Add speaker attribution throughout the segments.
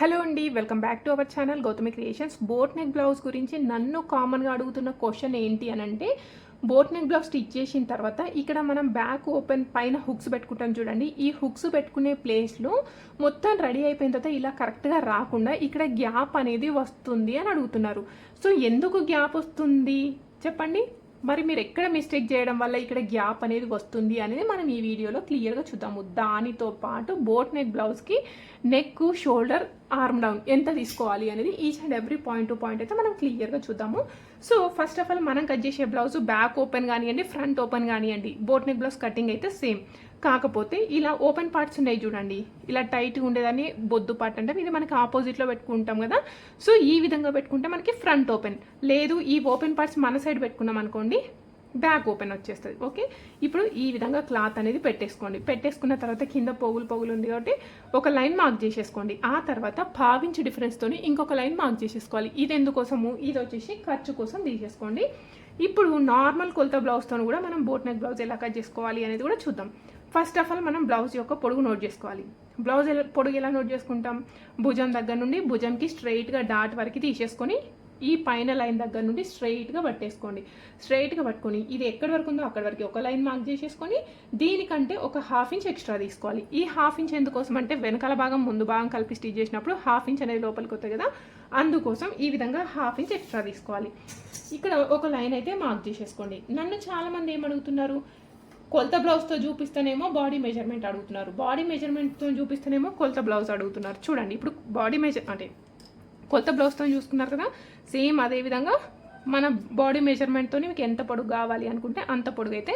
Speaker 1: Hello అండి welcome back to our channel Gautami creations. Boat neck blouse గురించి నన్ను కామన్గా అడుగుతున్న క్వశ్చన్ ఏంటి అని అంటే బోట్ నెక్ బ్లౌజ్ స్టిచ్ చేసిన తర్వాత ఇక్కడ మనం బ్యాక్ ఓపెన్ పైన హుక్స్ పెట్టుకుంటాం చూడండి. ఈ హుక్స్ పెట్టుకునే ప్లేస్లో మొత్తం రెడీ అయిపోయిన తర్వాత ఇలా కరెక్ట్గా రాకుండా ఇక్కడ గ్యాప్ అనేది వస్తుంది అని అడుగుతున్నారు. సో ఎందుకు గ్యాప్ వస్తుంది? చెప్పండి. మరి మీరు ఎక్కడ మిస్టేక్ చేయడం వల్ల ఇక్కడ గ్యాప్ అనేది వస్తుంది అనేది మనం ఈ వీడియోలో క్లియర్గా చూద్దాము. దానితో పాటు బోట్ నెక్ బ్లౌజ్కి నెక్ షోల్డర్ ఆర్మ్ డౌన్ ఎంత తీసుకోవాలి అనేది each and every point to point అయితే మనం క్లియర్గా చూద్దాము. సో ఫస్ట్ ఆఫ్ ఆల్ మనం కట్ చేసే బ్లౌజ్ బ్యాక్ ఓపెన్ కానివ్వండి ఫ్రంట్ ఓపెన్ కానివ్వండి బోట్ నెక్ బ్లౌజ్ కటింగ్ అయితే సేమ్ కాకపోతే ఇలా ఓపెన్ పార్ట్స్ ఉన్నాయి చూడండి. ఇలా టైట్గా ఉండేదాన్ని బొద్దు పార్ట్ అంటే. ఇది మనకి ఆపోజిట్లో పెట్టుకుంటాం కదా. సో ఈ విధంగా పెట్టుకుంటే మనకి ఫ్రంట్ ఓపెన్ లేదు ఈ ఓపెన్ పార్ట్స్ మన సైడ్ పెట్టుకున్నాం అనుకోండి బ్యాక్ ఓపెన్ వచ్చేస్తుంది. ఓకే ఇప్పుడు ఈ విధంగా క్లాత్ అనేది పెట్టేసుకోండి. పెట్టేసుకున్న తర్వాత కింద పోగులు పోగులు ఉంది కాబట్టి ఒక లైన్ మార్క్ చేసేసుకోండి. ఆ తర్వాత పావించి డిఫరెన్స్తో ఇంకొక లైన్ మార్క్ చేసేసుకోవాలి. ఇది ఎందుకోసము? ఇది వచ్చేసి ఖర్చు కోసం తీసేసుకోండి. ఇప్పుడు నార్మల్ కొలత బ్లౌజ్తో కూడా మనం బోట్ నెక్ బ్లౌజ్ ఎలా కట్ చేసుకోవాలి అనేది కూడా చూద్దాం. ఫస్ట్ ఆఫ్ ఆల్ మనం బ్లౌజ్ యొక్క పొడుగు నోట్ చేసుకోవాలి. బ్లౌజ్ ఎలా పొడుగు ఎలా నోట్ చేసుకుంటాం? భుజం దగ్గర నుండి భుజంకి స్ట్రైట్గా డాట్ వరకు తీసేసుకొని ఈ పైన లైన్ దగ్గర నుండి స్ట్రైట్గా పట్టేసుకోండి. స్ట్రైట్గా పట్టుకొని ఇది ఎక్కడి వరకు ఉందో అక్కడి వరకు ఒక లైన్ మార్క్ చేసేసుకొని దీనికంటే ఒక హాఫ్ ఇంచ్ ఎక్స్ట్రా తీసుకోవాలి. ఈ హాఫ్ ఇంచ్ ఎందుకోసం అంటే వెనకాల భాగం ముందు భాగం కలిపి స్టిచ్ చేసినప్పుడు హాఫ్ ఇంచ్ అనేది లోపలికి వస్తుంది కదా? అందుకోసం ఈ విధంగా హాఫ్ ఇంచ్ ఎక్స్ట్రా తీసుకోవాలి. ఇక్కడ ఒక లైన్ అయితే మార్క్ చేసేసుకోండి. నన్ను చాలామంది ఏమడుగుతున్నారు కొలత బ్లౌజ్తో చూపిస్తేనేమో బాడీ మెజర్మెంట్ అడుగుతున్నారు. బాడీ మెజర్మెంట్తో చూపిస్తేనేమో కొలత బ్లౌజ్ అడుగుతున్నారు. చూడండి ఇప్పుడు బాడీ మెజర్ అంటే కొలత బ్లౌజ్తో చూసుకున్నారు కదా సేమ్ అదే విధంగా మన బాడీ మెజర్మెంట్తో మీకు ఎంత పొడుగు కావాలి అనుకుంటే అంత పొడుగు అయితే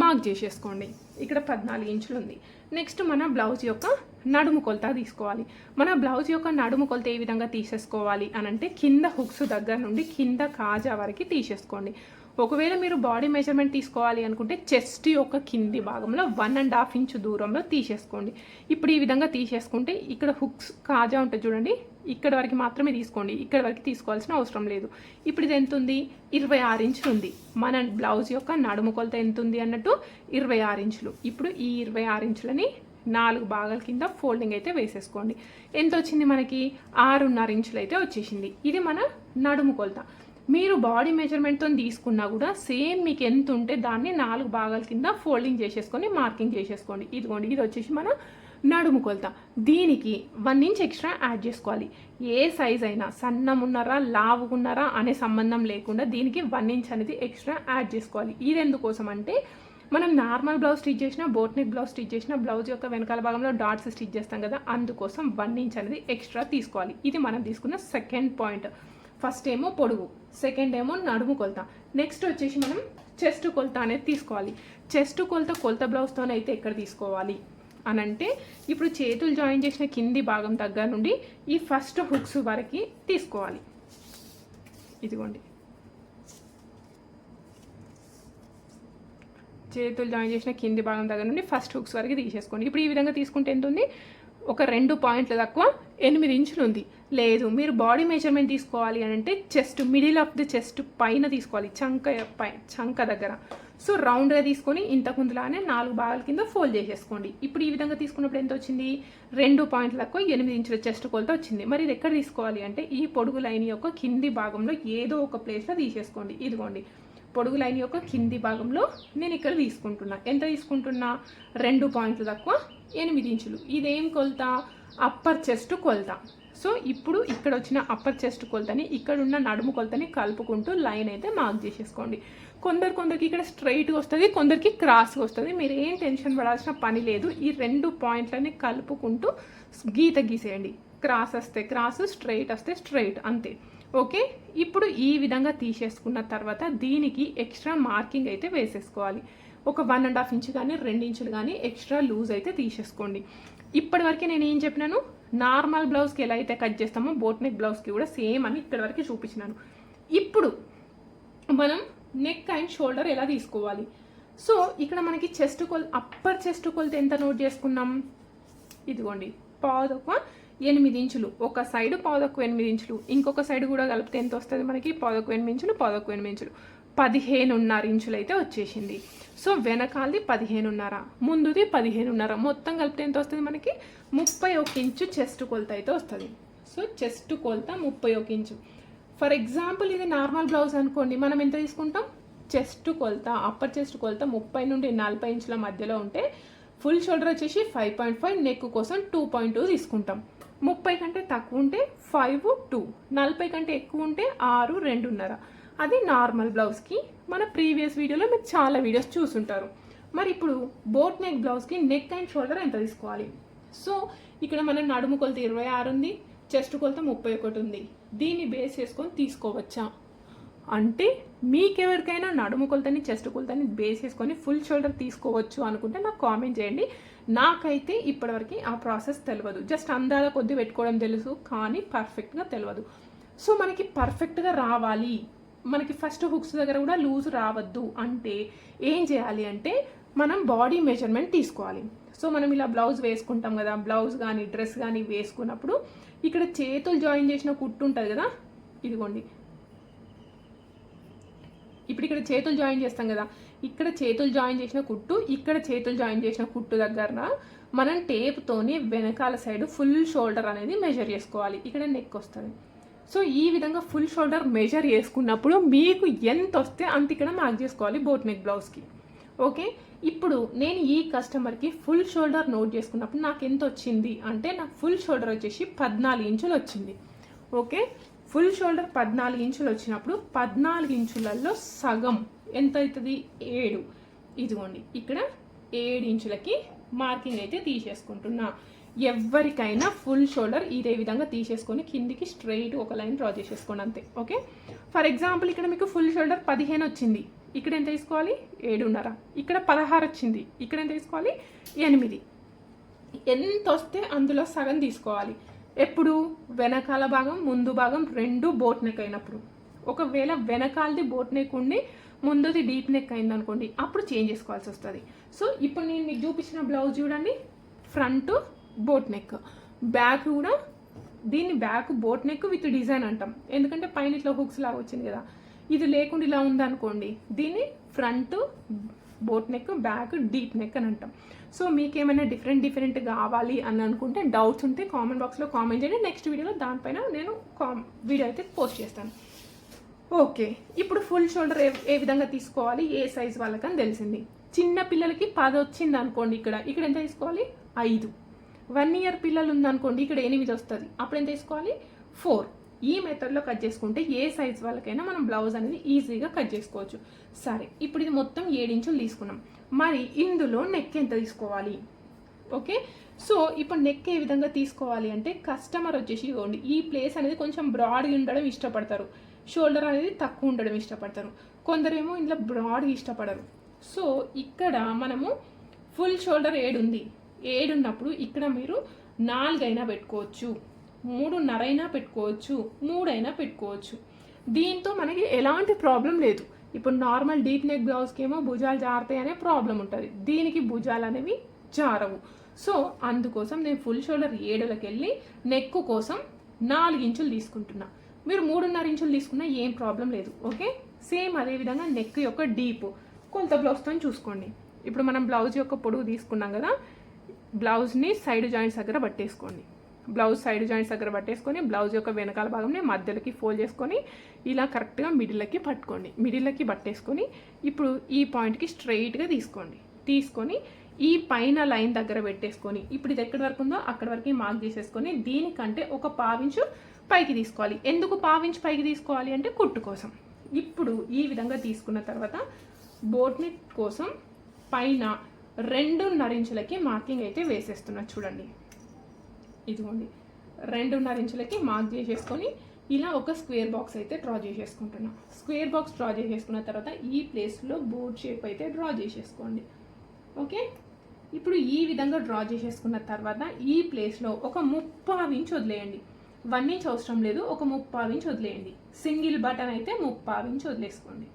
Speaker 1: మార్క్ చేసేసుకోండి. ఇక్కడ పద్నాలుగు ఇంచులు ఉంది. నెక్స్ట్ మన బ్లౌజ్ యొక్క నడుము కొలత తీసుకోవాలి. మన బ్లౌజ్ యొక్క నడుము కొలత ఏ విధంగా తీసేసుకోవాలి అని అంటే కింద హుక్స్ దగ్గర నుండి కింద కాజా వరకు తీసేసుకోండి. ఒకవేళ మీరు బాడీ మెజర్మెంట్ తీసుకోవాలి అనుకుంటే చెస్ట్ యొక్క కింది భాగంలో వన్ అండ్ హాఫ్ ఇంచ్ దూరంలో తీసేసుకోండి. ఇప్పుడు ఈ విధంగా తీసేసుకుంటే ఇక్కడ హుక్స్ కాజా ఉంటుంది చూడండి. ఇక్కడ వరకు మాత్రమే తీసుకోండి. ఇక్కడ వరకు తీసుకోవాల్సిన అవసరం లేదు. ఇప్పుడు ఇది ఎంత ఉంది? ఇరవై ఆరు ఇంచులు ఉంది. మన బ్లౌజ్ యొక్క నడుము కొలత ఎంత ఉంది అన్నట్టు? ఇరవై ఆరు ఇంచులు ఇప్పుడు ఈ ఇరవై ఆరు ఇంచులని నాలుగు భాగాల కింద ఫోల్డింగ్ అయితే వేసేసుకోండి. ఎంత వచ్చింది మనకి? ఆరున్నర ఇంచులు అయితే వచ్చేసింది. ఇది మన నడుము కొలత. మీరు బాడీ మెజర్మెంట్తో తీసుకున్నా కూడా సేమ్ మీకు ఎంత ఉంటే దాన్ని నాలుగు భాగాల కింద ఫోల్డింగ్ చేసేసుకొని మార్కింగ్ చేసేసుకోండి. ఇదిగోండి ఇది వచ్చేసి మన నడుము కొలత. దీనికి వన్ ఇంచ్ ఎక్స్ట్రా యాడ్ చేసుకోవాలి. ఏ సైజ్ అయినా సన్నం ఉన్నారా లావుగున్నారా అనే సంబంధం లేకుండా దీనికి వన్ ఇంచ్ అనేది ఎక్స్ట్రా యాడ్ చేసుకోవాలి. ఇది ఎందుకోసం అంటే మనం నార్మల్ బ్లౌజ్ స్టిచ్ చేసిన బోట్ నెక్ బ్లౌజ్ స్టిచ్ చేసిన బ్లౌజ్ యొక్క వెనకాల భాగంలో డాట్స్ స్టిచ్ చేస్తాం కదా అందుకోసం వన్ ఇంచ్ అనేది ఎక్స్ట్రా తీసుకోవాలి. ఇది మనం తీసుకున్న సెకండ్ పాయింట్ ఫస్ట్ ఏమో పొడుగు సెకండ్ ఏమో నడుము కొలత. నెక్స్ట్ వచ్చేసి మనం చెస్ట్ కొలత అనేది తీసుకోవాలి. చెస్ట్ కొలత కొలత బ్లౌజ్తోనైతే ఎక్కడ తీసుకోవాలి? అని అంటే ఇప్పుడు చేతులు జాయిన్ చేసిన కింది భాగం దగ్గర నుండి ఈ ఫస్ట్ హుక్స్ వరకు తీసుకోవాలి. ఇదిగోండి. చేతులు జాయిన్ చేసిన కింది భాగం దగ్గర నుండి ఫస్ట్ హుక్స్ వరకు తీసేసుకోండి. ఇప్పుడు ఈ విధంగా తీసుకుంటే ఎంత ఉంది? ఒక రెండు పాయింట్లు తక్కువ ఎనిమిది ఇంచులు ఉంది. లేదు. మీరు బాడీ మెజర్మెంట్ తీసుకోవాలి అని అంటే chest middle of the chest పైన తీసుకోవాలి. చంక పై చంక దగ్గర. సో రౌండ్గా తీసుకొని ఇంతకుందులానే నాలుగు భాగాల కింద ఫోల్డ్ చేసేసుకోండి. ఇప్పుడు ఈ విధంగా తీసుకున్నప్పుడు ఎంత వచ్చింది? రెండు పాయింట్లు తక్కువ ఎనిమిది ఇంచుల చెస్ట్ కొలత వచ్చింది. మరి ఇది ఎక్కడ తీసుకోవాలి అంటే ఈ పొడుగు లైన్ యొక్క కింది భాగంలో ఏదో ఒక ప్లేస్లో తీసేసుకోండి. ఇదిగోండి. పొడుగు లైన్ యొక్క కింది భాగంలో నేను ఇక్కడ తీసుకుంటున్నా. ఎంత తీసుకుంటున్నా? రెండు పాయింట్లు తక్కువ ఎనిమిది ఇంచులు. ఇదేం కొలత? అప్పర్ చెస్ట్ కొలత. సో ఇప్పుడు ఇక్కడ వచ్చిన అప్పర్ చెస్ట్ కొలతని ఇక్కడ ఉన్న నడుము కొలతని కలుపుకుంటూ లైన్ అయితే మార్క్ చేసేసుకోండి. కొందరు కొందరికి ఇక్కడ స్ట్రైట్గా వస్తుంది కొందరికి క్రాస్గా వస్తుంది. మీరు ఏం టెన్షన్ పడాల్సిన పని లేదు. ఈ రెండు పాయింట్లని కలుపుకుంటూ గీత గీసేయండి. క్రాస్ వస్తే క్రాస్ స్ట్రైట్ వస్తే స్ట్రైట్ అంతే. ఓకే ఇప్పుడు ఈ విధంగా తీసేసుకున్న తర్వాత దీనికి ఎక్స్ట్రా మార్కింగ్ అయితే వేసేసుకోవాలి. ఒక వన్ అండ్ హాఫ్ ఇంచ్ కానీ రెండు ఇంచులు కానీ ఎక్స్ట్రా లూజ్ అయితే తీసేసుకోండి. ఇప్పటివరకు నేను ఏం చెప్పినాను? నార్మల్ బ్లౌజ్కి ఎలా అయితే కట్ చేస్తామో బోట్ నెక్ బ్లౌజ్కి కూడా సేమ్ అని ఇక్కడ వరకు చూపించినాను ఇప్పుడు మనం నెక్ అండ్ షోల్డర్ ఎలా తీసుకోవాలి? సో ఇక్కడ మనకి చెస్ట్ కొల్ అప్పర్ చెస్ట్ కొలత ఎంత నోట్ చేసుకున్నాం? ఇదిగోండి పావుదొక్క ఎనిమిది ఇంచులు. ఒక సైడ్ పావుదొక్క ఎనిమిది ఇంచులు. ఇంకొక సైడ్ కూడా కలిపితే ఎంత వస్తుంది మనకి? పావుదొక్క ఎనిమిది ఇంచులు పావుదొక్క ఎనిమిది ఇంచులు. పదిహేనున్నర ఇంచులు అయితే వచ్చేసింది. సో వెనకాలది పదిహేనున్నర ముందుది పదిహేనున్నర. మొత్తం కలిపితే ఎంత వస్తుంది మనకి? ముప్పై ఒక ఇంచు చెస్ట్ కొలత అయితే వస్తుంది. సో చెస్ట్ కొలత ముప్పై ఒక ఇంచు. ఫర్ ఎగ్జాంపుల్ ఇది నార్మల్ బ్లౌజ్ అనుకోండి మనం ఎంత తీసుకుంటాం? చెస్ట్ కొలత అప్పర్ చెస్ట్ కొలత ముప్పై నుండి నలభై ఇంచుల మధ్యలో ఉంటే ఫుల్ షోల్డర్ వచ్చేసి ఫైవ్ పాయింట్ ఫైవ్ నెక్ కోసం టూ పాయింట్ టూ తీసుకుంటాం. ముప్పై కంటే తక్కువ ఉంటే ఫైవ్ టూ నలభై కంటే ఎక్కువ ఉంటే ఆరు రెండున్నర. అది నార్మల్ బ్లౌజ్కి. మన ప్రీవియస్ వీడియోలో మీరు చాలా వీడియోస్ చూసుంటారు. మరి ఇప్పుడు బోట్ నెక్ బ్లౌజ్కి నెక్ అండ్ షోల్డర్ ఎంత తీసుకోవాలి? సో ఇక్కడ మన నడుము కొలత ఇరవై ఆరు ఉంది చెస్ట్ కొలత ముప్పై ఒకటి ఉంది. దీన్ని బేస్ చేసుకొని తీసుకోవచ్చా? అంటే మీకెవరికైనా నడుము కొలతని చెస్ట్ కొలతని బేస్ చేసుకొని ఫుల్ షోల్డర్ తీసుకోవచ్చు అనుకుంటే నాకు కామెంట్ చేయండి. నాకైతే ఇప్పటివరకు ఆ ప్రాసెస్ తెలియదు జస్ట్ అందాల కొద్ది పెట్టుకోవడం తెలుసు కానీ పర్ఫెక్ట్గా తెలియదు సో మనకి పర్ఫెక్ట్గా రావాలి. మనకి ఫస్ట్ హుక్స్ దగ్గర కూడా లూజ్ రావద్దు అంటే ఏం చేయాలి అంటే మనం బాడీ మెజర్మెంట్ తీసుకోవాలి. సో మనం ఇలా బ్లౌజ్ వేసుకుంటాం కదా బ్లౌజ్ కానీ డ్రెస్ కానీ వేసుకున్నప్పుడు ఇక్కడ చేతులు జాయిన్ చేసిన కుట్టు ఉంటుంది కదా ఇదిగోండి. ఇప్పుడు ఇక్కడ చేతులు జాయిన్ చేస్తాం కదా ఇక్కడ చేతులు జాయిన్ చేసిన కుట్టు ఇక్కడ చేతులు జాయిన్ చేసిన కుట్టు దగ్గర మనం టేప్తోని వెనకాల సైడ్ ఫుల్ షోల్డర్ అనేది మెజర్ చేసుకోవాలి. ఇక్కడ నెక్ వస్తుంది. సో ఈ విధంగా ఫుల్ షోల్డర్ మెజర్ చేసుకున్నప్పుడు మీకు ఎంత వస్తే అంత ఇక్కడ మ్యాచ్ చేసుకోవాలి బోట్ నెక్ బ్లౌజ్కి ఓకే ఇప్పుడు నేను ఈ కస్టమర్కి ఫుల్ షోల్డర్ నోట్ చేసుకున్నప్పుడు నాకు ఎంత వచ్చింది అంటే నాకు ఫుల్ షోల్డర్ వచ్చేసి పద్నాలుగు ఇంచులు వచ్చింది. ఓకే ఫుల్ షోల్డర్ పద్నాలుగు ఇంచులు వచ్చినప్పుడు పద్నాలుగు ఇంచులలో సగం ఎంత అవుతుంది? ఏడు. ఇదిగోండి. ఇక్కడ ఏడు ఇంచులకి మార్కింగ్ అయితే తీసేసుకుంటున్నా. ఎవరికైనా ఫుల్ షోల్డర్ ఇదే విధంగా తీసేసుకొని కిందికి స్ట్రైట్ ఒక లైన్ డ్రా చేసేసుకోండి అంతే ఓకే? ఫర్ ఎగ్జాంపుల్ ఇక్కడ మీకు ఫుల్ షోల్డర్ పదిహేను వచ్చింది. ఇక్కడ ఎంత తీసుకోవాలి ఏడున్నర. ఇక్కడ పదహారు వచ్చింది. ఇక్కడ ఎంత తీసుకోవాలి ఎనిమిది. ఎంత వస్తే అందులో సగం తీసుకోవాలి. ఎప్పుడు? వెనకాల భాగం ముందు భాగం రెండు బోట్ నెక్ అయినప్పుడు. ఒకవేళ వెనకాలది బోట్ నెక్ ఉండి ముందుది డీప్ నెక్ అయింది అనుకోండి అప్పుడు చేంజ్ చేసుకోవాల్సి వస్తుంది. సో ఇప్పుడు నేను మీకు చూపించిన బ్లౌజ్ చూడండి. ఫ్రంట్ బోట్ నెక్ బ్యాక్ కూడా దీన్ని back boat neck with design అంటాం. ఎందుకంటే పైన ఇట్లా హుక్స్ లాగా వచ్చింది కదా. ఇది లేకుండా ఇలా ఉందనుకోండి దీన్ని front boat neck back deep neck అని అంటాం. సో మీకు ఏమైనా డిఫరెంట్ డిఫరెంట్ కావాలి అని అనుకుంటే డౌట్స్ ఉంటే కామెంట్ బాక్స్లో కామెంట్ చేయండి. నెక్స్ట్ వీడియోలో దానిపైన నేను కామ్ వీడియో అయితే పోస్ట్ చేస్తాను. ఓకే ఇప్పుడు ఫుల్ షోల్డర్ ఏ ఏ విధంగా తీసుకోవాలి? ఏ సైజ్ వాళ్ళకని తెలిసింది. చిన్న పిల్లలకి పది వచ్చింది అనుకోండి ఇక్కడ. ఇక్కడ ఎంత తీసుకోవాలి? ఐదు. వన్ ఇయర్ పిల్లలు ఉందనుకోండి ఇక్కడ ఎనిమిది వస్తుంది. అప్పుడు ఎంత తీసుకోవాలి? ఫోర్. ఈ మెథడ్లో కట్ చేసుకుంటే ఏ సైజ్ వాళ్ళకైనా మనం బ్లౌజ్ అనేది ఈజీగా కట్ చేసుకోవచ్చు. సరే ఇప్పుడు ఇది మొత్తం ఏడించులు తీసుకున్నాం. మరి ఇందులో నెక్ ఎంత తీసుకోవాలి? ఓకే? సో ఇప్పుడు నెక్ ఏ విధంగా తీసుకోవాలి అంటే కస్టమర్ వచ్చేసి ఇవ్వండి ఈ ప్లేస్ అనేది కొంచెం బ్రాడ్గా ఉండడం ఇష్టపడతారు. షోల్డర్ అనేది తక్కువ ఉండడం ఇష్టపడతారు. కొందరేమో ఇందులో బ్రాడ్గా ఇష్టపడరు. సో ఇక్కడ మనము ఫుల్ షోల్డర్ ఏడు ఉంది ఏడు ఉన్నప్పుడు ఇక్కడ మీరు నాలుగైనా పెట్టుకోవచ్చు మూడున్నరైనా పెట్టుకోవచ్చు మూడైనా పెట్టుకోవచ్చు. దీంతో మనకి ఎలాంటి ప్రాబ్లం లేదు. ఇప్పుడు నార్మల్ డీప్ నెక్ బ్లౌజ్కి ఏమో భుజాలు జారుతాయి అనే ప్రాబ్లం ఉంటుంది. దీనికి భుజాలు అనేవి జారవు. సో అందుకోసం నేను ఫుల్ షోల్డర్ ఏడులకి వెళ్ళి నెక్ కోసం నాలుగు ఇంచులు తీసుకుంటున్నా. మీరు మూడున్నర ఇంచులు తీసుకున్నా ఏం ప్రాబ్లం లేదు ఓకే? సేమ్ అదే విధంగా నెక్ యొక్క డీప్. కొంత బ్లౌజ్తో చూసుకోండి. ఇప్పుడు మనం బ్లౌజ్ యొక్క పొడుగు తీసుకున్నాం కదా బ్లౌజ్ని సైడ్ జాయింట్స్ దగ్గర పట్టేసుకోండి. బ్లౌజ్ సైడ్ జాయింట్స్ దగ్గర పట్టేసుకొని బ్లౌజ్ యొక్క వెనకాల భాగంని మధ్యలోకి ఫోల్డ్ చేసుకొని ఇలా కరెక్ట్గా మిడిల్లోకి పట్టుకోండి. మిడిల్లోకి పట్టేసుకొని ఇప్పుడు ఈ పాయింట్కి స్ట్రైట్గా తీసుకోండి. తీసుకొని ఈ పైన లైన్ దగ్గర పెట్టేసుకొని ఇప్పుడు ఇది ఎక్కడి వరకు ఉందో అక్కడ వరకు మార్క్ చేసేసుకొని దీనికంటే ఒక పావించు పైకి తీసుకోవాలి. ఎందుకు పావించు పైకి తీసుకోవాలి అంటే కుట్టు కోసం. ఇప్పుడు ఈ విధంగా తీసుకున్న తర్వాత బోట్ని కోసం పైన రెండున్నర ఇంచులకి మార్కింగ్ అయితే వేసేస్తున్నా చూడండి. ఇదిగోండి. రెండున్నర ఇంచులకి మార్క్ చేసేసుకొని ఇలా ఒక స్క్వేర్ బాక్స్ అయితే డ్రా చేసేసుకుంటున్నా. స్క్వేర్ బాక్స్ డ్రా చేసేసుకున్న తర్వాత ఈ ప్లేస్లో బోర్డ్ షేప్ అయితే డ్రా చేసేసుకోండి. ఓకే? ఇప్పుడు ఈ విధంగా డ్రా చేసేసుకున్న తర్వాత ఈ ప్లేస్లో ఒక ముప్పావి ఇంచ్ వదిలేయండి. వన్ ఇంచ్ అవసరం లేదు ఒక ముప్పావి ఇంచ్ వదిలేయండి. సింగిల్ బటన్ అయితే ముప్పావి ఇంచ్ వదిలేసుకోండి.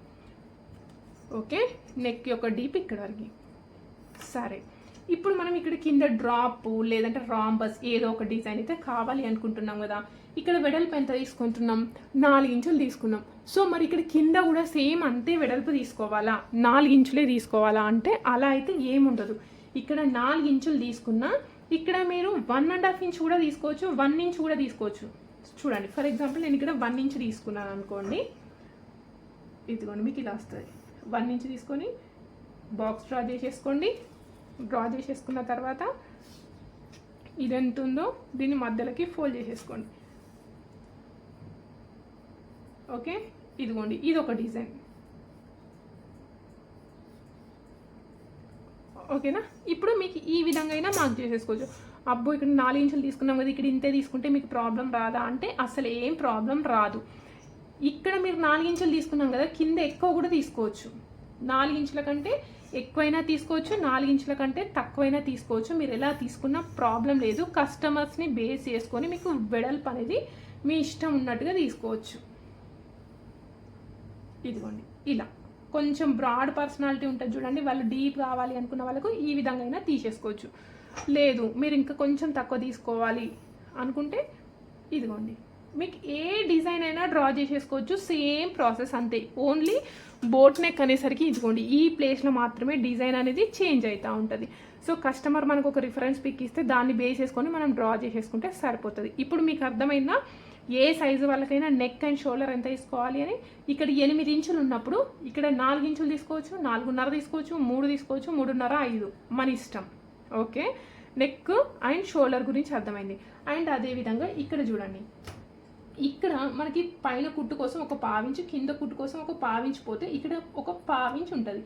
Speaker 1: ఓకే? నెక్ యొక్క డీప్ ఇక్కడ వరకు సరే. ఇప్పుడు మనం ఇక్కడ కింద డ్రాప్ లేదంటే రాంబస్ ఏదో ఒక డిజైన్ అయితే కావాలి అనుకుంటున్నాం కదా. ఇక్కడ వెడల్పు ఎంత తీసుకుంటున్నాం? నాలుగు ఇంచులు తీసుకున్నాం. సో మరి ఇక్కడ కింద కూడా సేమ్ అంతే వెడల్పు తీసుకోవాలా? నాలుగు ఇంచులే తీసుకోవాలా? అంటే అలా అయితే ఏముండదు. ఇక్కడ నాలుగు ఇంచులు తీసుకున్నా ఇక్కడ మీరు వన్ అండ్ హాఫ్ ఇంచ్ కూడా తీసుకోవచ్చు వన్ ఇంచ్ కూడా తీసుకోవచ్చు. చూడండి ఫర్ ఎగ్జాంపుల్ నేను ఇక్కడ వన్ ఇంచ్ తీసుకున్నాను అనుకోండి. ఇదిగోండి మీకు ఇలా వస్తుంది. వన్ ఇంచ్ తీసుకొని బాక్స్ డ్రా చేసేసుకోండి. డ్రా చేసేసుకున్న తర్వాత ఇది ఎంత ఉందో దీన్ని మధ్యలోకి ఫోల్డ్ చేసేసుకోండి. ఓకే? ఇదిగోండి ఇది ఒక డిజైన్. ఓకేనా? ఇప్పుడు మీకు ఈ విధంగా అయినా మార్క్ చేసేసుకోవచ్చు. అబ్బో ఇక్కడ నాలుగు ఇంచులు తీసుకున్నాం కదా ఇక్కడ ఇంతే తీసుకుంటే మీకు ప్రాబ్లం రాదా అంటే అసలు ఏం ప్రాబ్లం రాదు. ఇక్కడ మీరు నాలుగు ఇంచులు తీసుకున్నాం కదా కింద ఎక్కువ కూడా తీసుకోవచ్చు. నాలుగు ఇంచుల కంటే ఎక్కువైనా తీసుకోవచ్చు నాలుగు ఇంచుల కంటే తక్కువైనా తీసుకోవచ్చు. మీరు ఎలా తీసుకున్నా ప్రాబ్లం లేదు. కస్టమర్స్ని బేస్ చేసుకొని మీకు వెడల్పు అనేది మీ ఇష్టం ఉన్నట్టుగా తీసుకోవచ్చు. ఇదిగోండి. ఇలా. కొంచెం బ్రాడ్ పర్సనాలిటీ ఉంటుంది చూడండి. వాళ్ళు డీప్ కావాలి అనుకున్న వాళ్ళకు ఈ విధంగా అయినా తీసేసుకోవచ్చు. లేదు మీరు ఇంకా కొంచెం తక్కువ తీసుకోవాలి అనుకుంటే ఇదిగోండి. మీకు ఏ డిజైన్ అయినా డ్రా చేసేసుకోవచ్చు. సేమ్ ప్రాసెస్ అంతే. ఓన్లీ బోట్ నెక్ అనేసరికి ఇదిగోండి ఈ ప్లేస్లో మాత్రమే డిజైన్ అనేది చేంజ్ అవుతూ ఉంటుంది. సో కస్టమర్ మనకు ఒక రిఫరెన్స్ పిక్ ఇస్తే దాన్ని బేస్ చేసుకొని మనం డ్రా చేసేసుకుంటే సరిపోతుంది. ఇప్పుడు మీకు అర్థమైందా? ఏ సైజు వాళ్ళకైనా నెక్ అండ్ షోల్డర్ ఎంత తీసుకోవాలి అని? ఇక్కడ ఎనిమిది ఇంచులు ఉన్నప్పుడు ఇక్కడ నాలుగు ఇంచులు తీసుకోవచ్చు నాలుగున్నర తీసుకోవచ్చు మూడు తీసుకోవచ్చు మూడున్నర ఐదు. మన ఇష్టం. ఓకే నెక్ అండ్ షోల్డర్ గురించి అర్థమైంది. అండ్ అదేవిధంగా ఇక్కడ చూడండి. ఇక్కడ మనకి పైన కుట్టు కోసం ఒక పావించు కింద కుట్టు కోసం ఒక పావించు పోతే ఇక్కడ ఒక పావించు ఉంటుంది.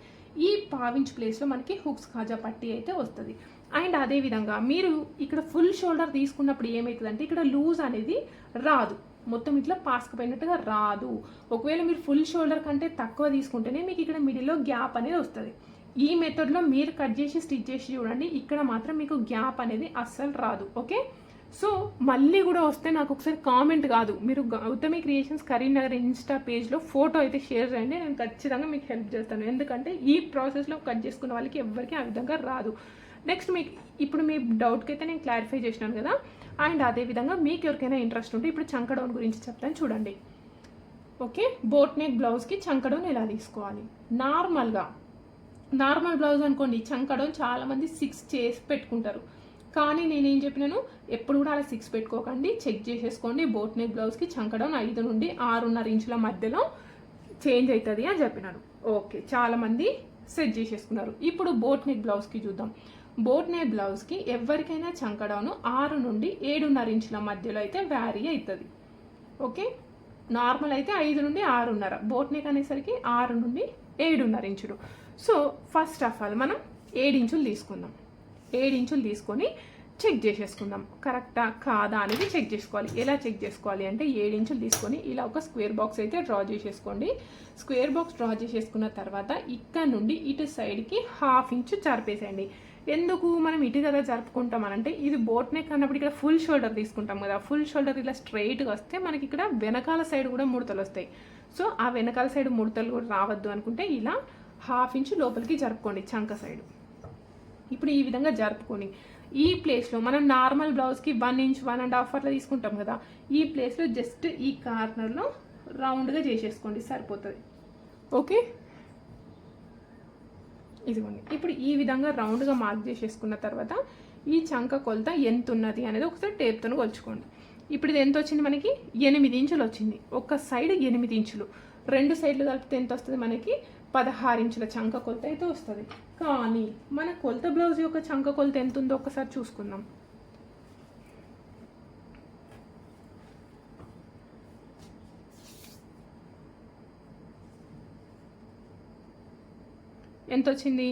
Speaker 1: ఈ పావించు ప్లేస్లో మనకి హుక్స్ కాజా పట్టి అయితే వస్తుంది. అండ్ అదేవిధంగా మీరు ఇక్కడ ఫుల్ షోల్డర్ తీసుకున్నప్పుడు ఏమవుతుందంటే ఇక్కడ లూజ్ అనేది రాదు. మొత్తం ఇట్లా పాసుకుపోయినట్టుగా రాదు. ఒకవేళ మీరు ఫుల్ షోల్డర్ కంటే తక్కువ తీసుకుంటేనే మీకు ఇక్కడ మిడిల్లో గ్యాప్ అనేది వస్తుంది. ఈ మెథడ్లో మీరు కట్ చేసి స్టిచ్ చేసి చూడండి ఇక్కడ మాత్రం మీకు గ్యాప్ అనేది అస్సలు రాదు. ఓకే? సో మళ్ళీ కూడా వస్తే నాకు ఒకసారి కామెంట్ కాదు. మీరు గౌతమి క్రియేషన్స్ కరీంనగర్ ఇన్స్టా పేజ్లో ఫోటో అయితే షేర్ చేయండి. నేను ఖచ్చితంగా మీకు హెల్ప్ చేస్తాను. ఎందుకంటే ఈ ప్రాసెస్లో కట్ చేసుకున్న వాళ్ళకి ఎవరికి ఆ విధంగా రాదు. నెక్స్ట్ మీకు ఇప్పుడు మీ డౌట్కి అయితే నేను క్లారిఫై చేసినాను కదా. అండ్ అదేవిధంగా మీకు ఎవరికైనా ఇంట్రెస్ట్ ఉంటే ఇప్పుడు చంకడౌన్ గురించి చెప్తాను చూడండి. ఓకే? బోట్ నెక్ బ్లౌజ్కి చంకడౌన్ ఎలా తీసుకోవాలి? నార్మల్గా నార్మల్ బ్లౌజ్ అనుకోండి చంకడౌన్ చాలామంది సిక్స్ చేసి పెట్టుకుంటారు. కానీ నేనేం చెప్పినాను? ఎప్పుడు కూడా అలా సిక్స్ పెట్టుకోకండి చెక్ చేసేసుకోండి బోట్ నెక్ బ్లౌజ్కి చంకడం ఐదు నుండి ఆరున్నర ఇంచుల మధ్యలో చేంజ్ అవుతుంది అని చెప్పినాను. ఓకే చాలామంది సెట్ చేసేసుకున్నారు. ఇప్పుడు బోట్ నెక్ బ్లౌజ్కి చూద్దాం. బోట్ నెక్ బ్లౌజ్కి ఎవరికైనా చంకడౌన్ ఆరు నుండి ఏడున్నర ఇంచుల మధ్యలో అయితే వ్యారీ అవుతుంది ఓకే నార్మల్ అయితే ఐదు నుండి ఆరున్నర. బోట్ నెక్ అనేసరికి ఆరు నుండి ఏడున్నర ఇంచులు. సో ఫస్ట్ ఆఫ్ ఆల్ మనం ఏడించులు తీసుకుందాం. ఏడించులు తీసుకొని చెక్ చేసేసుకుందాం. కరెక్టా కాదా అనేది చెక్ చేసుకోవాలి. ఎలా చెక్ చేసుకోవాలి అంటే ఏడించులు తీసుకొని ఇలా ఒక స్క్వేర్ బాక్స్ అయితే డ్రా చేసేసుకోండి. స్క్వేర్ బాక్స్ డ్రా చేసేసుకున్న తర్వాత ఇక్కడ నుండి ఇటు సైడ్కి హాఫ్ ఇంచు జరిపేసేయండి. ఎందుకు మనం ఇటు కదా జరుపుకుంటాం అంటే ఇది బోట్ నెక్ అన్నప్పుడు ఇక్కడ ఫుల్ షోల్డర్ తీసుకుంటాం కదా. ఫుల్ షోల్డర్ ఇలా స్ట్రైట్గా వస్తే మనకి ఇక్కడ వెనకాల సైడ్ కూడా ముడతలు వస్తాయి. సో ఆ వెనకాల సైడ్ ముడతలు కూడా రావద్దు అనుకుంటే ఇలా హాఫ్ ఇంచు లోపలికి జరుపుకోండి చంక సైడ్ ఇప్పుడు ఈ విధంగా జరుపుకొని. ఈ ప్లేస్లో మనం నార్మల్ బ్లౌజ్కి one inch one and half అట్లా తీసుకుంటాం కదా ఈ ప్లేస్లో జస్ట్ ఈ కార్నర్లో రౌండ్గా చేసేసుకోండి సరిపోతుంది. ఓకే? ఇదిగోండి. ఇప్పుడు ఈ విధంగా రౌండ్గా మార్క్ చేసేసుకున్న తర్వాత ఈ చంక కొలత ఎంత ఉన్నది అనేది ఒకసారి టేప్తో కొలుచుకోండి. ఇప్పుడు ఇది ఎంత వచ్చింది మనకి? ఎనిమిది ఇంచులు వచ్చింది. ఒక సైడ్ ఎనిమిది ఇంచులు. రెండు సైడ్లు కలిపితే ఎంత వస్తుంది మనకి? పదహారు ఇంచుల చంక కొలత అయితే వస్తుంది. కానీ మన కొలత బ్లౌజ్ యొక్క చంక కొలత ఎంత ఉందో ఒకసారి చూసుకుందాం. ఎంత వచ్చింది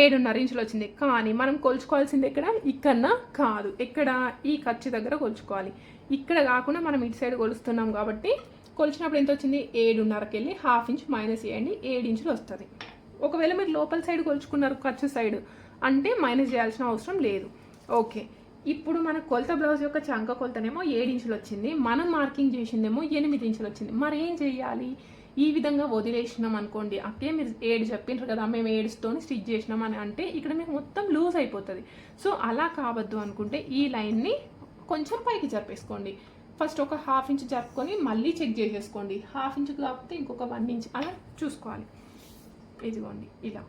Speaker 1: ఏడున్నర ఇంచులు వచ్చింది. కానీ మనం కొలుచుకోవాల్సింది ఎక్కడ? ఇక్కడనా కాదు. ఎక్కడ? ఈ ఖర్చు దగ్గర కొలుచుకోవాలి. ఇక్కడ కాకుండా మనం ఇటు సైడ్ కొలుస్తున్నాం కాబట్టి కొలిచినప్పుడు ఎంత వచ్చింది? ఏడున్నరకి వెళ్ళి హాఫ్ ఇంచ్ మైనస్ చేయండి. ఏడు ఇంచులు వస్తుంది. ఒకవేళ మీరు లోపల సైడ్ కొలుచుకున్నారు ఖర్చు సైడ్ అంటే మైనస్ చేయాల్సిన అవసరం లేదు. ఓకే. ఇప్పుడు మన కొలత బ్లౌజ్ యొక్క చంక కొలతనేమో ఏడు ఇంచులు వచ్చింది. మనం మార్కింగ్ చేసిందేమో ఎనిమిది ఇంచులు వచ్చింది. మరి ఏం చేయాలి? ఈ విధంగా వదిలేసినాం అనుకోండి. అక్కే మీరు ఏడు చెప్పిండ్రు కదా మేము ఏడుస్తోని స్టిచ్ చేసినాం అని అంటే ఇక్కడ మీకు మొత్తం లూజ్ అయిపోతుంది. సో అలా కావద్దు అనుకుంటే ఈ లైన్ని కొంచెం పైకి జరిపేసుకోండి. ఫస్ట్ ఒక హాఫ్ ఇంచ్ జరుపుకొని మళ్ళీ చెక్ చేసేసుకోండి. హాఫ్ ఇంచ్ కాకపోతే ఇంకొక వన్ ఇంచ్ అలా చూసుకోవాలి. ఇదిగోండి ఇలా.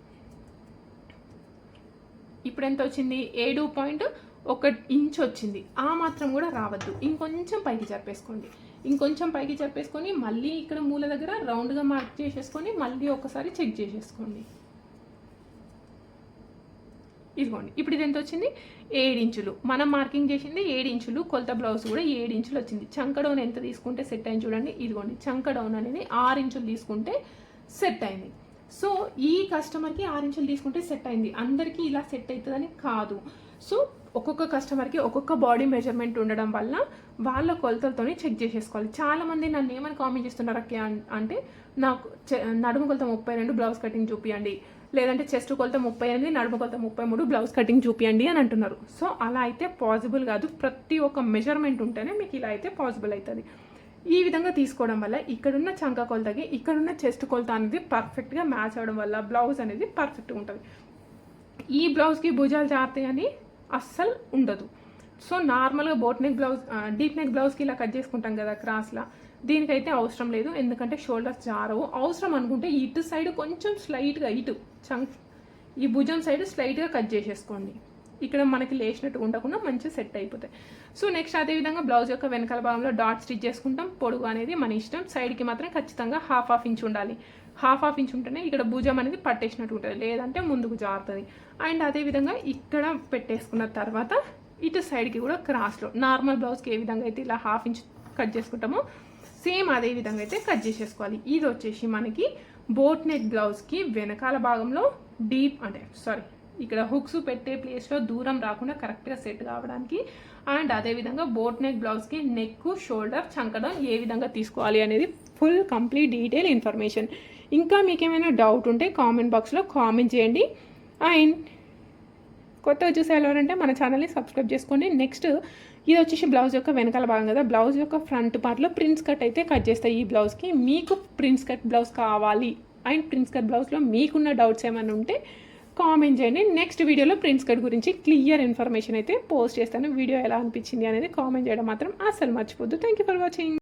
Speaker 1: ఇప్పుడు ఎంత వచ్చింది? ఏడు పాయింట్ ఒక ఇంచ్ వచ్చింది. ఆ మాత్రం కూడా రావద్దు. ఇంకొంచెం పైకి జరిపేసుకోండి. ఇంకొంచెం పైకి జరిపేసుకొని మళ్ళీ ఇక్కడ మూల దగ్గర రౌండ్గా మార్క్ చేసేసుకొని మళ్ళీ ఒకసారి చెక్ చేసేసుకోండి. ఇదిగోండి ఇప్పుడు ఇది ఎంత వచ్చింది ఏడు ఇంచులు మనం మార్కింగ్ చేసింది ఏడు ఇంచులు కొలత బ్లౌజ్ కూడా ఏడు ఇంచులు వచ్చింది. చంక డౌన్ ఎంత తీసుకుంటే సెట్ అయింది చూడండి. ఇదిగోండి చంక డౌన్ అనేది ఆరు ఇంచులు తీసుకుంటే సెట్ అయింది. సో ఈ కస్టమర్కి ఆరు ఇంచులు తీసుకుంటే సెట్ అయింది. అందరికీ ఇలా సెట్ అవుతుందని కాదు. సో ఒక్కొక్క కస్టమర్కి ఒక్కొక్క బాడీ మెజర్మెంట్ ఉండడం వల్ల వాళ్ళ కొలతలతోనే చెక్ చేసేసుకోవాలి. చాలామంది నన్ను ఏమని కామెంట్ చేస్తున్నారు అక్క అంటే నాకు చె- నడుము కొలత ముప్పై రెండు బ్లౌజ్ కటింగ్ చూపియండి. లేదంటే చెస్ట్ కొలత ముప్పై ఎనిమిది నడుము కొలత ముప్పై మూడు బ్లౌజ్ కటింగ్ చూపియండి అని అంటున్నారు. సో అలా అయితే పాసిబుల్ కాదు. ప్రతి ఒక్క మెజర్మెంట్ ఉంటేనే మీకు ఇలా అయితే పాసిబుల్ అవుతుంది. ఈ విధంగా తీసుకోవడం వల్ల ఇక్కడున్న చంక కొలతకి ఇక్కడున్న చెస్ట్ కొలత అనేది పర్ఫెక్ట్గా మ్యాచ్ అవ్వడం వల్ల బ్లౌజ్ అనేది పర్ఫెక్ట్గా ఉంటుంది. ఈ బ్లౌజ్కి భుజాలు జారుతాయని అస్సలు ఉండదు. సో నార్మల్గా boat neck blouse deep neck బ్లౌజ్కి ఇలా కట్ చేసుకుంటాం కదా క్రాస్లా. దీనికైతే అవసరం లేదు. ఎందుకంటే షోల్డర్స్ జారవు. అవసరం అనుకుంటే ఇటు సైడ్ కొంచెం స్లైట్గా ఇటు చంక్ ఈ భుజం సైడ్ స్లైట్గా కట్ చేసేసుకోండి. ఇక్కడ మనకి లేచినట్టు ఉండకుండా మంచిగా సెట్ అయిపోతాయి. సో నెక్స్ట్ అదేవిధంగా బ్లౌజ్ యొక్క వెనకాల భాగంలో డాట్ స్టిచ్ చేసుకుంటాం. పొడుగు అనేది మన ఇష్టం. సైడ్కి మాత్రం ఖచ్చితంగా హాఫ్ హాఫ్ ఇంచ్ ఉండాలి. హాఫ్ హాఫ్ ఇంచ్ ఉంటేనే ఇక్కడ భుజం అనేది పట్టేసినట్టు ఉంటుంది. లేదంటే ముందుకు జారుతుంది. అండ్ అదేవిధంగా ఇక్కడ పెట్టేసుకున్న తర్వాత ఇటు సైడ్కి కూడా క్రాస్లో నార్మల్ బ్లౌజ్కి ఏ విధంగా అయితే ఇలా హాఫ్ ఇంచ్ కట్ చేసుకుంటామో సేమ్ అదే విధంగా అయితే కట్ చేసేసుకోవాలి. ఇది వచ్చేసి మనకి బోట్ నెక్ బ్లౌజ్కి వెనకాల భాగంలో డీప్ అంటే సారీ ఇక్కడ హుక్స్ పెట్టే ప్లేస్లో దూరం రాకుండా కరెక్ట్గా సెట్ కావడానికి అండ్ అదేవిధంగా బోట్ నెక్ బ్లౌజ్కి నెక్ షోల్డర్ చంకడం ఏ విధంగా తీసుకోవాలి అనేది ఫుల్ కంప్లీట్ డీటెయిల్ ఇన్ఫర్మేషన్ ఇంకా మీకేమైనా డౌట్ ఉంటే కామెంట్ బాక్స్లో కామెంట్ చేయండి. అండ్ కొత్త చూసే ఎవరంటే మన ఛానల్ని సబ్స్క్రైబ్ చేసుకోండి. నెక్స్ట్ ఇది వచ్చేసి బ్లౌజ్ యొక్క వెనకాల భాగం కదా. బ్లౌజ్ యొక్క ఫ్రంట్ పార్ట్లో ప్రిన్స్ కట్ అయితే కట్ చేస్తాయి ఈ బ్లౌజ్కి మీకు ప్రిన్స్ కట్ బ్లౌజ్ కావాలి అండ్ ప్రిన్స్ కట్ బ్లౌజ్లో మీకున్న డౌట్స్ ఏమైనా ఉంటే కామెంట్ చేయండి. నెక్స్ట్ వీడియోలో ప్రిన్స్ కట్ గురించి క్లియర్ ఇన్ఫర్మేషన్ అయితే పోస్ట్ చేస్తాను. వీడియో ఎలా అనిపించింది అనేది కామెంట్ చేయడం మాత్రం అస్సలు మర్చిపోద్దు థ్యాంక్ యూ ఫర్ వాచింగ్